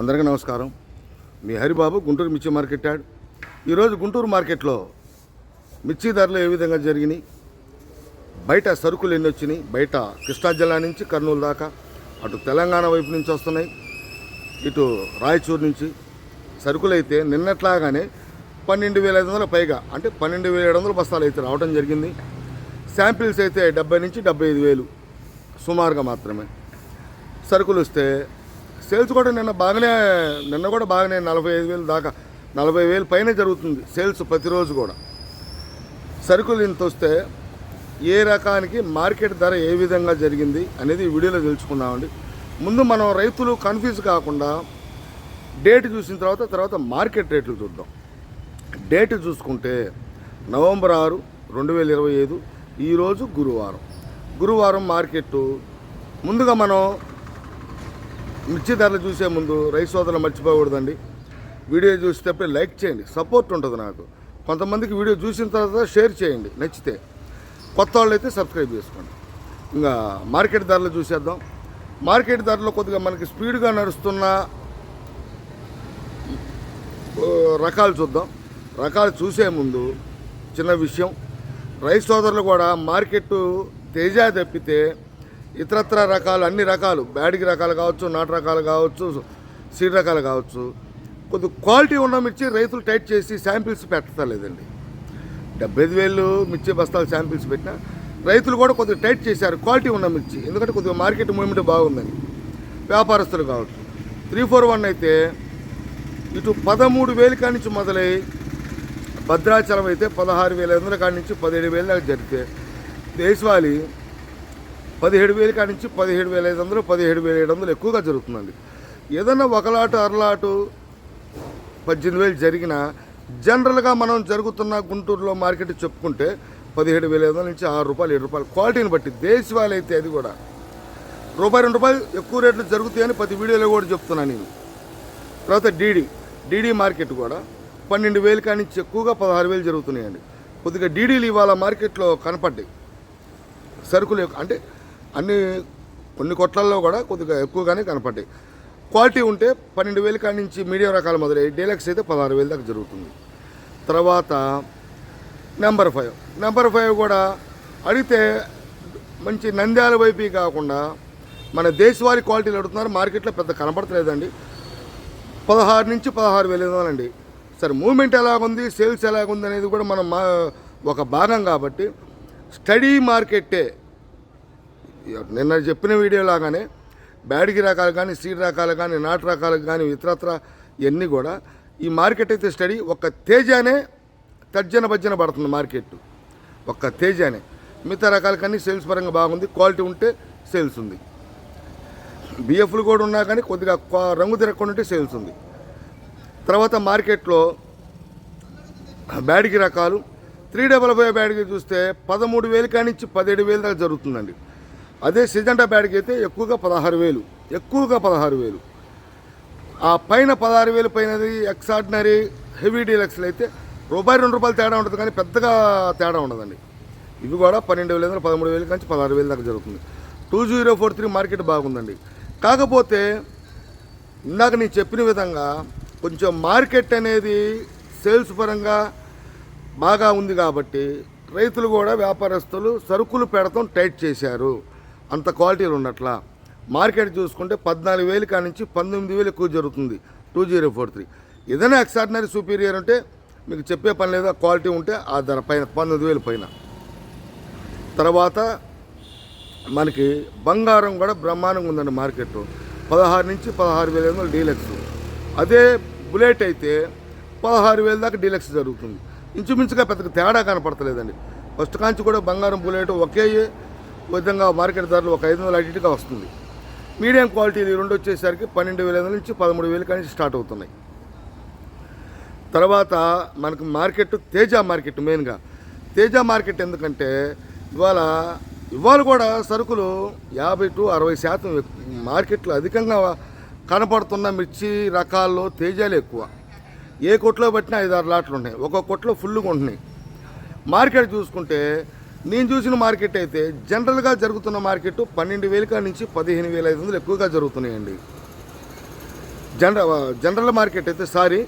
అందరికీ నమస్కారం. మీ హరిబాబు గుంటూరు మిర్చి మార్కెట్ యాడ్. ఈరోజు గుంటూరు మార్కెట్లో మిర్చి ధరలు ఏ విధంగా జరిగినాయి? బయట సరుకులు ఎన్ని వచ్చినాయి? బయట కృష్ణా జిల్లా నుంచి కర్నూలు దాకా అటు తెలంగాణ వైపు నుంచి వస్తున్నాయి. ఇటు రాయచూరు నుంచి. సరుకులు అయితే నిన్నట్లాగానే పన్నెండు వేల ఐదు వందల పైగా అంటే పన్నెండు వేల ఏడు వందల బస్తాలు అయితే రావడం జరిగింది. శాంపిల్స్ అయితే డెబ్బై నుంచి డెబ్బై ఐదు వేలు సుమారుగా మాత్రమే. సరుకులు వస్తే సేల్స్ కూడా నిన్న బాగానే నిన్న కూడా బాగానే నలభై ఐదు వేలు దాకా నలభై వేలు పైన జరుగుతుంది సేల్స్ ప్రతిరోజు కూడా. సరుకులు ఇంత వస్తే ఏ రకానికి మార్కెట్ ధర ఏ విధంగా జరిగింది అనేది వీడియోలో తెలుసుకున్నామండి ముందు మనం రైతులు కన్ఫ్యూజ్ కాకుండా డేట్ చూసిన తర్వాత తర్వాత మార్కెట్ రేట్లు చూద్దాం. డేట్ చూసుకుంటే నవంబర్ ఆరు రెండు వేల ఇరవై ఐదు ఈరోజు గురువారం. గురువారం మార్కెట్ ముందుగా మనం మిర్చి ధరలు చూసే ముందు రైతు సోదరులు మర్చిపోకూడదండి. వీడియో చూసేటప్పుడు లైక్ చేయండి. సపోర్ట్ ఉంటుంది నాకు. కొంతమందికి వీడియో చూసిన తర్వాత షేర్ చేయండి. నచ్చితే కొత్త వాళ్ళు అయితే సబ్స్క్రైబ్ చేసుకోండి. ఇంకా మార్కెట్ ధరలు చూసేద్దాం. మార్కెట్ ధరలో కొద్దిగా మనకి స్పీడ్గా నడుస్తున్న రకాలు చూద్దాం. రకాలు చూసే ముందు చిన్న విషయం. రైతు సోదరులు కూడా మార్కెట్ తేజ తప్పితే ఇతరత్ర రకాలు అన్ని రకాలు. బ్యాడ్కి రకాలు కావచ్చు నాటు రకాలు కావచ్చు సీడ్ రకాలు కావచ్చు. కొద్ది క్వాలిటీ ఉన్న మిర్చి రైతులు టైట్ చేసి శాంపిల్స్ పెట్టలేదండి. డెబ్బై ఐదు వేలు మిర్చి బస్తాలు శాంపిల్స్ పెట్టినా రైతులు కూడా కొద్దిగా టైట్ చేశారు క్వాలిటీ ఉన్న మిర్చి ఎందుకంటే కొద్దిగా మార్కెట్ మూమెంట్ బాగుందని వ్యాపారస్తులు కావచ్చు. త్రీ ఫోర్ వన్ అయితే ఇటు పదమూడు వేల కాడి నుంచి మొదలై భద్రాచలం అయితే పదహారు వేల ఐదు వందల కాడి నుంచి పదిహేడు వేల దాకా జరిగితే దేశవాళీ పదిహేడు వేలు కాడి నుంచి పదిహేడు వేల ఐదు వందలు పదిహేడు వేల ఏడు వందలు ఎక్కువగా జరుగుతుందండి. ఏదైనా ఒకలాటు అరలాటు పద్దెనిమిది వేలు జరిగిన జనరల్గా మనం జరుగుతున్న గుంటూరులో మార్కెట్ చెప్పుకుంటే పదిహేడు వేల ఐదు వందల నుంచి ఆరు రూపాయలు ఏడు రూపాయలు క్వాలిటీని బట్టి దేశవాళి అయితే అది కూడా. రూపాయి రెండు రూపాయలు ఎక్కువ రేట్లు జరుగుతాయని ప్రతి వీడియోలో కూడా చెప్తున్నాను నేను. తర్వాత డీడీ డీడీ మార్కెట్ కూడా పన్నెండు వేలు కాడి నుంచి ఎక్కువగా పదహారు వేలు జరుగుతున్నాయండి. కొద్దిగా డీడీలు ఇవాళ మార్కెట్లో కనపడ్డాయి. సరుకులు అంటే అన్ని కొన్ని కొట్లల్లో కూడా కొద్దిగా ఎక్కువగానే కనపడ్డాయి. క్వాలిటీ ఉంటే పన్నెండు వేలు కాడి నుంచి మీడియం రకాలు మొదలై డీలక్స్ అయితే పదహారు వేలు దాకా జరుగుతుంది. తర్వాత నెంబర్ ఫైవ్. నెంబర్ ఫైవ్ కూడా అడిగితే మంచి నంద్యాల వైపు కాకుండా మన దేశవాళీ క్వాలిటీలు అడుగుతున్నారు. మార్కెట్లో పెద్ద కనపడతలేదండి. పదహారు నుంచి పదహారు వేలు అండి సరే మూమెంట్ ఎలాగుంది? సేల్స్ ఎలాగుంది అనేది కూడా మనం మా ఒక భాగం కాబట్టి స్టడీ మార్కెట్టే నిన్న చెప్పిన వీడియో లాగానే బ్యాడిగి రకాలు కానీ సీడ్ రకాలు కానీ నాటు రకాలు కానీ ఇతరత్ర ఇవన్నీ కూడా ఈ మార్కెట్ అయితే స్టడీ ఒక్క తేజానే తర్జన భర్జన పడుతుంది మార్కెట్. ఒక్క తేజానే. మిగతా రకాల కానీ సేల్స్ పరంగా బాగుంది క్వాలిటీ ఉంటే సేల్స్ ఉంది. బిఎఫ్లు కూడా ఉన్నా కానీ కొద్దిగా రంగు తిరగకుండా ఉంటే సేల్స్ ఉంది. తర్వాత మార్కెట్లో బ్యాడ్కి రకాలు. త్రీ డబల్ ఫైవ్ బ్యాడ్కి చూస్తే పదమూడు వేలు కానించి పదిహేడు వేలు దాకా జరుగుతుందండి. అదే సిజంటా బ్యాడ్కి అయితే ఎక్కువగా పదహారు వేలు ఎక్కువగా పదహారు వేలు. ఆ పైన పదహారు వేలు పైనది ఎక్సార్డినరీ హెవీ డీలక్స్లు అయితే రూపాయి రెండు రూపాయలు తేడా ఉంటుంది కానీ పెద్దగా తేడా ఉండదండి. ఇవి కూడా పన్నెండు వేల దగ్గర పదమూడు వేల నుంచి పదహారు వేలు దాకా జరుగుతుంది. Two zero four three market బాగుందండి. కాకపోతే ఇందాక నేను చెప్పిన విధంగా కొంచెం మార్కెట్ అనేది సేల్స్ పరంగా బాగా ఉంది కాబట్టి రైతులు కూడా వ్యాపారస్తులు సరుకులు పెడతాం టైట్ చేశారు. అంత క్వాలిటీలు ఉన్నట్ల. మార్కెట్ చూసుకుంటే పద్నాలుగు వేలు కానించి నుంచి పంతొమ్మిది వేలు ఎక్కువ జరుగుతుంది. Two zero four three. ఏదైనా ఎక్స్ట్రాడినరీ సూపీరియర్ ఉంటే మీకు చెప్పే పని లేదా క్వాలిటీ ఉంటే ఆ ధర పైన పంతొమ్మిది వేలు పైన. తర్వాత మనకి బంగారం కూడా బ్రహ్మాండంగా ఉందండి మార్కెట్. పదహారు నుంచి పదహారు వేల ఐదు వందలు డీలక్స్. అదే బుల్లెట్ అయితే పదహారు వేల దాకా డీలక్స్ జరుగుతుంది. ఇంచుమించుగా పెద్దగా తేడా కనపడతలేదండి. ఫస్ట్ కాంచి కూడా బంగారం బుల్లెట్ ఒకే విధంగా మార్కెట్ ధరలు ఒక ఐదు వందల అడిటిగా వస్తుంది. మీడియం క్వాలిటీలు రెండు వచ్చేసరికి పన్నెండు వేల ఐదు నుంచి పదమూడు వేల కానీ స్టార్ట్ అవుతున్నాయి. తర్వాత మనకు మార్కెట్ తేజ మార్కెట్ మెయిన్గా తేజ మార్కెట్ ఎందుకంటే ఇవాళ ఇవాళ కూడా సరుకులు యాభై టు అరవై శాతం మార్కెట్లో అధికంగా కనపడుతున్న మిర్చి రకాల్లో తేజాలు ఎక్కువ. ఏ కొట్లో పట్టినా ఐదు ఆరు లాట్లు ఉన్నాయి. ఒక్కొక్క కొట్లో ఫుల్గా ఉంటున్నాయి. మార్కెట్ చూసుకుంటే నేను చూసిన మార్కెట్ అయితే జనరల్గా జరుగుతున్న మార్కెట్ పన్నెండు వేల నుంచి పదిహేను వేల ఐదు వందలు ఎక్కువగా జరుగుతున్నాయండి. జనరల్ జనరల్ మార్కెట్ అయితే సారీ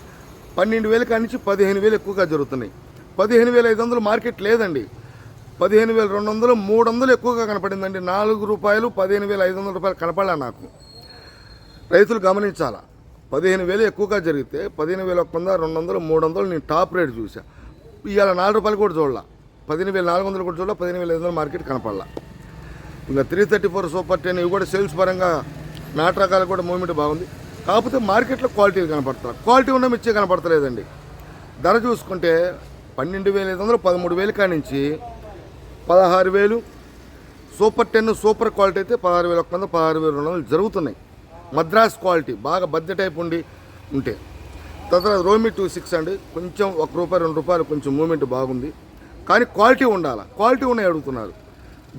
పన్నెండు వేల కాడి నుంచి పదిహేను వేలు ఎక్కువగా జరుగుతున్నాయి. పదిహేను వేల ఐదు వందలు మార్కెట్ లేదండి. పదిహేను వేల రెండు వందలు మూడు వందలు ఎక్కువగా కనపడిందండి. నాలుగు రూపాయలు పదిహేను వేల ఐదు వందల రూపాయలు కనపడలే నాకు. రైతులు గమనించాలా? పదిహేను వేలు ఎక్కువగా జరిగితే పదిహేను వేల ఒక వంద రెండు వందలు మూడు వందలు నేను టాప్ రేట్ చూసా ఇవాళ నాలుగు రూపాయలు కూడా చూడాల. పదిహేను వేల నాలుగు వందలు కూడా పదిహేను వేల ఐదు వందలు మార్కెట్ కనపడాల. ఇంకా three thirty four super ten ఇవి కూడా సేల్స్ పరంగా నాటు రకాలు కూడా మూవ్మెంట్ బాగుంది. కాకపోతే మార్కెట్లో క్వాలిటీ కనపడతారు క్వాలిటీ ఉన్న మిర్చి కనపడతలేదండి. ధర చూసుకుంటే పన్నెండు వేల ఐదు వందలు పదమూడు వేలు కానించి నుంచి పదహారు వేలు. సూపర్ టెన్ సూపర్ క్వాలిటీ అయితే పదహారు వేల ఒక వంద పదహారు వేల రెండు వందలు జరుగుతున్నాయి. మద్రాస్ క్వాలిటీ బాగా బద్దె టైప్ ఉండి ఉంటే. తర్వాత రోమి టూ సిక్స్ అండి. కొంచెం ఒక రూపాయి రెండు రూపాయలు కొంచెం మూమెంట్ బాగుంది. కానీ క్వాలిటీ ఉండాలి? క్వాలిటీ ఉన్నాయి అడుగుతున్నారు.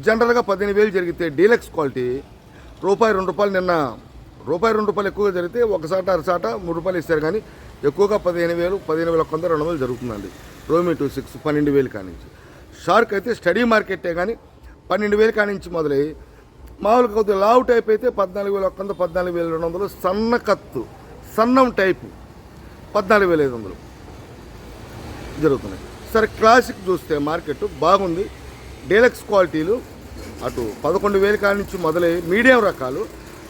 జనరల్గా పదిహేను వేలు జరిగితే డీలక్స్ క్వాలిటీ రూపాయి రెండు రూపాయలు నిన్న రూపాయి రెండు రూపాయలు ఎక్కువగా జరిగితే ఒకసాట అరసాట మూడు రూపాయలు ఇస్తారు కానీ ఎక్కువగా పదిహేను వేలు పదిహేను వేల ఒక వంద రెండు వేలు జరుగుతుందండి. రోమి టూ సిక్స్ పన్నెండు వేలు కానించి. షార్క్ అయితే స్టడీ మార్కెటే కానీ పన్నెండు వేలు కానించి మొదలై మామూలుగా కొద్దిగా లావు టైప్ అయితే పద్నాలుగు వేల ఒక వంద పద్నాలుగు వేల రెండు వందలు సన్న కత్తు సన్నం టైపు పద్నాలుగు వేల ఐదు వందలు జరుగుతున్నాయి. సరే క్లాసిక్ చూస్తే మార్కెట్ బాగుంది. డీలక్స్ క్వాలిటీలు అటు పదకొండు వేల కాడి నుంచి మొదలై మీడియం రకాలు.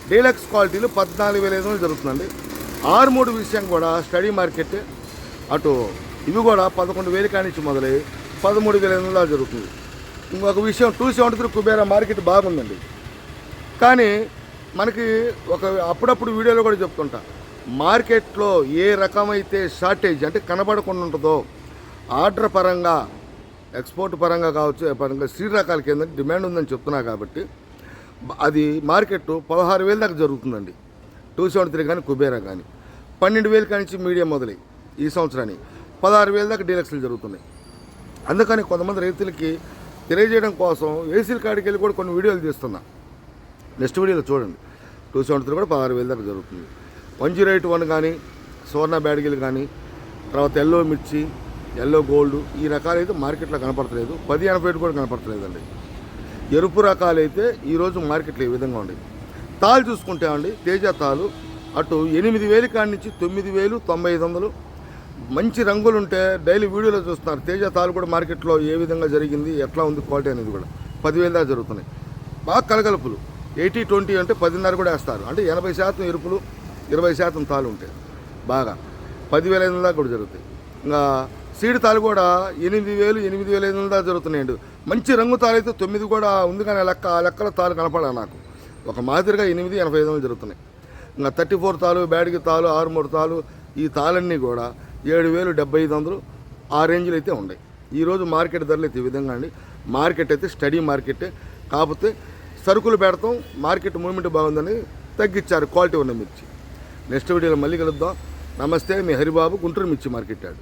డీలక్స్ క్వాలిటీలు పద్నాలుగు వేల ఐదు వందలు జరుగుతుందండి. ఆరు మూడు విషయం కూడా స్టడీ మార్కెట్ అటు ఇవి కూడా పదకొండు వేల కాడి నుంచి మొదలై పదమూడు వేల ఐదు వందలు జరుగుతుంది. ఇంకొక విషయం two seventy three Kubera market బాగుందండి. కానీ మనకి ఒక అప్పుడప్పుడు వీడియోలో కూడా చెప్తుంటా మార్కెట్లో ఏ రకమైతే షార్టేజ్ అంటే కనబడకుండా ఉంటుందో ఆర్డర్ పరంగా ఎక్స్పోర్ట్ పరంగా కావచ్చు పరంగా సీడ్ రకాలకి ఏంటంటే డిమాండ్ ఉందని చెప్తున్నా కాబట్టి అది మార్కెట్ పదహారు వేల దాకా జరుగుతుందండి. టూ సెవెంటీ త్రీ కానీ కుబేరా కానీ. పన్నెండు వేలు కానించి మీడియం మొదలై ఈ సంవత్సరాన్ని పదహారు వేల దాకా డీలక్స్లు జరుగుతున్నాయి. అందుకని కొంతమంది రైతులకి తెలియజేయడం కోసం ఏసీల కాడికి వెళ్ళి కూడా కొన్ని వీడియోలు తీస్తున్నా. నెక్స్ట్ వీడియోలో చూడండి. టూ సెవెంటీ త్రీ కూడా పదహారు వేల దాకా జరుగుతుంది. వన్ జీరో ఎయిట్ వన్ కానీ సువర్ణ బ్యాడ్గిల్ కానీ తర్వాత ఎల్లో మిర్చి ఎల్లో గోల్డ్ ఈ రకాలైతే మార్కెట్లో కనపడతలేదు. పది ఎనభై ఏడు కూడా కనపడలేదండి ఎరుపు రకాలైతే ఈరోజు మార్కెట్లో ఈ విధంగా ఉండేవి తాలు చూసుకుంటే అండి తేజ తాలు అటు ఎనిమిది వేలు కాడి నుంచి తొమ్మిది వేలు తొంభై ఐదు వందలు. మంచి రంగులు ఉంటే డైలీ వీడియోలో చూస్తున్నారు. తేజ తాలు కూడా మార్కెట్లో ఏ విధంగా జరిగింది ఎట్లా ఉంది క్వాలిటీ అనేది కూడా. పదివేల దాకా జరుగుతున్నాయి. బాగా కలగలుపులు. ఎయిటీ ట్వంటీ అంటే పదిన్నర కూడా వేస్తారు. అంటే ఎనభై శాతం ఎరుపులు ఇరవై శాతం తాలు ఉంటాయి బాగా. పదివేల ఐదు వందల దాకా కూడా జరుగుతాయి. ఇంకా సీడ్ తాలు కూడా ఎనిమిది వేలు ఎనిమిది వేల ఐదు వందల దాకా జరుగుతున్నాయండి. మంచి రంగు తాలు అయితే తొమ్మిది కూడా ఉంది కానీ లెక్క ఆ లెక్కల తాలు కనపడా నాకు. ఒక మాదిరిగా ఎనిమిది ఎనభై ఐదు వందలు జరుగుతున్నాయి. ఇంకా థర్టీ ఫోర్ తాలు బ్యాడ్కి తాలు ఆరు మూడు తాలు ఈ తాళన్నీ కూడా ఏడు వేలు డెబ్బై ఐదు వందలు ఆ రేంజ్లు అయితే ఉన్నాయి. ఈరోజు మార్కెట్ ధరలు అయితే ఈ విధంగా అండి. మార్కెట్ అయితే స్టడీ మార్కెటే కాకపోతే సరుకులు పెడతాం మార్కెట్ మూమెంట్ బాగుందని తగ్గించారు క్వాలిటీ ఉన్న మిర్చి. నెక్స్ట్ వీడియోలో మళ్ళీ కలుద్దాం. నమస్తే మీ హరిబాబు గుంటూరు మిర్చి మార్కెట్ యార్డ్